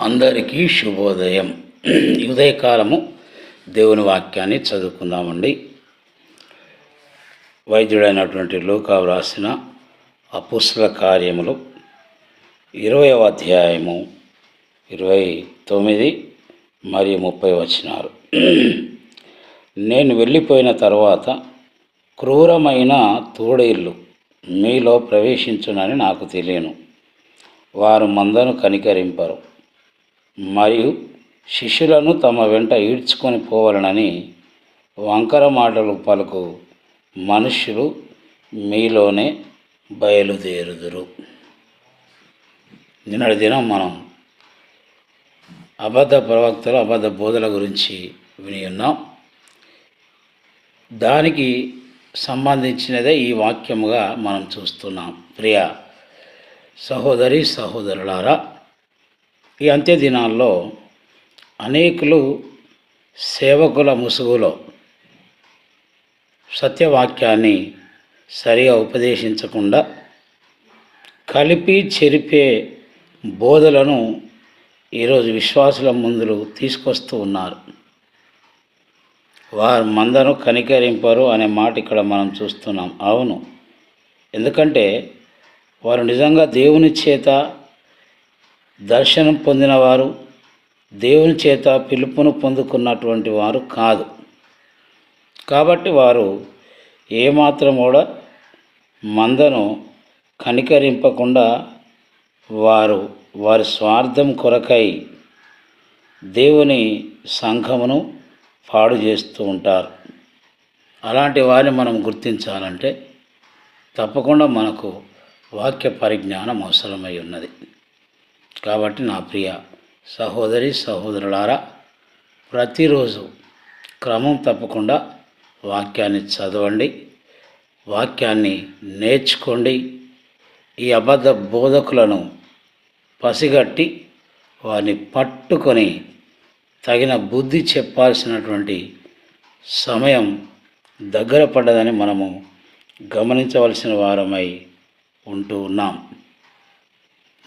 అందరికీ శుభోదయం. ఉదయకాలము దేవుని వాక్యాన్ని చదువుకుందామండి. వైద్యుడైనటువంటి లోకా వ్రాసిన అపుస్ల కార్యములు ఇరవయవ అధ్యాయము ఇరవై తొమ్మిది మరియు ముప్పై వచ్చినారు నేను వెళ్ళిపోయిన తర్వాత క్రూరమైన తోడేళ్ళు మీలో ప్రవేశించునని నాకు తెలియను. వారు మందను కనికరింపరు. మరియు శిష్యులను తమ వెంట ఈడ్చుకొని పోవాలనని వంకర మాటలు పలుకు మనుష్యులు మీలోనే బయలుదేరుదురు. నిన్నటి దినం మనం అబద్ధ ప్రవక్తలు అబద్ధ బోధల గురించి విని ఉన్నాం. దానికి సంబంధించినదే ఈ వాక్యముగా మనం చూస్తున్నాం. ప్రియ సహోదరి సహోదరులారా ఈ అంత్య దినాల్లో అనేకులు సేవకుల ముసుగులో సత్యవాక్యాన్ని సరిగా ఉపదేశించకుండా కలిపి చెరిపే బోధలను ఈరోజు విశ్వాసుల ముందులు తీసుకొస్తూ ఉన్నారు. వారు మందను కనికరింపరు అనే మాట ఇక్కడ మనం చూస్తున్నాం. అవును. ఎందుకంటే వారు నిజంగా దేవుని చేత దర్శనం పొందినవారు దేవుని చేత పిలుపును పొందుకున్నటువంటి వారు కాదు. కాబట్టి వారు ఏమాత్రం కూడా మందను కనికరింపకుండా వారు వారి స్వార్థం కొరకై దేవుని సంఘమును పాడు చేస్తూ ఉంటారు. అలాంటి వారిని మనం గుర్తించాలంటే తప్పకుండా మనకు వాక్య పరిజ్ఞానం అవసరమై ఉన్నది. కాబట్టి నా ప్రియ సహోదరి సహోదరులారా ప్రతిరోజు క్రమం తప్పకుండా వాక్యాన్ని చదవండి వాక్యాన్ని నేర్చుకోండి ఈ అబద్ధ బోధకులను పసిగట్టి వారిని పట్టుకొని తగిన బుద్ధి చెప్పాల్సినటువంటి సమయం దగ్గర పడ్డదని మనము గమనించవలసిన వారమై ఉంటూ ఉన్నాం.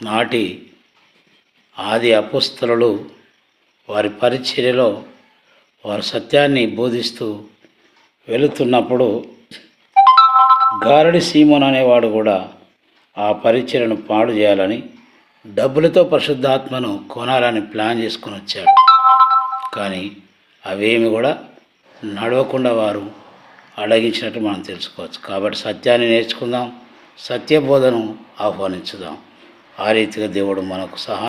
నాటి ఆది అపుస్తలు వారి పరిచర్యలో వారు సత్యాన్ని బోధిస్తూ వెళుతున్నప్పుడు గారడి సీమోన్ అనేవాడు కూడా ఆ పరిచయను పాడు చేయాలని డబ్బులతో పరిశుద్ధాత్మను కొనాలని ప్లాన్ చేసుకుని వచ్చాడు. కానీ అవేమి కూడా నడవకుండా వారు అడగించినట్టు మనం తెలుసుకోవచ్చు. కాబట్టి సత్యాన్ని నేర్చుకుందాం సత్యబోధను ఆహ్వానించుదాం. ఆ రీతిగా దేవుడు మనకు సహా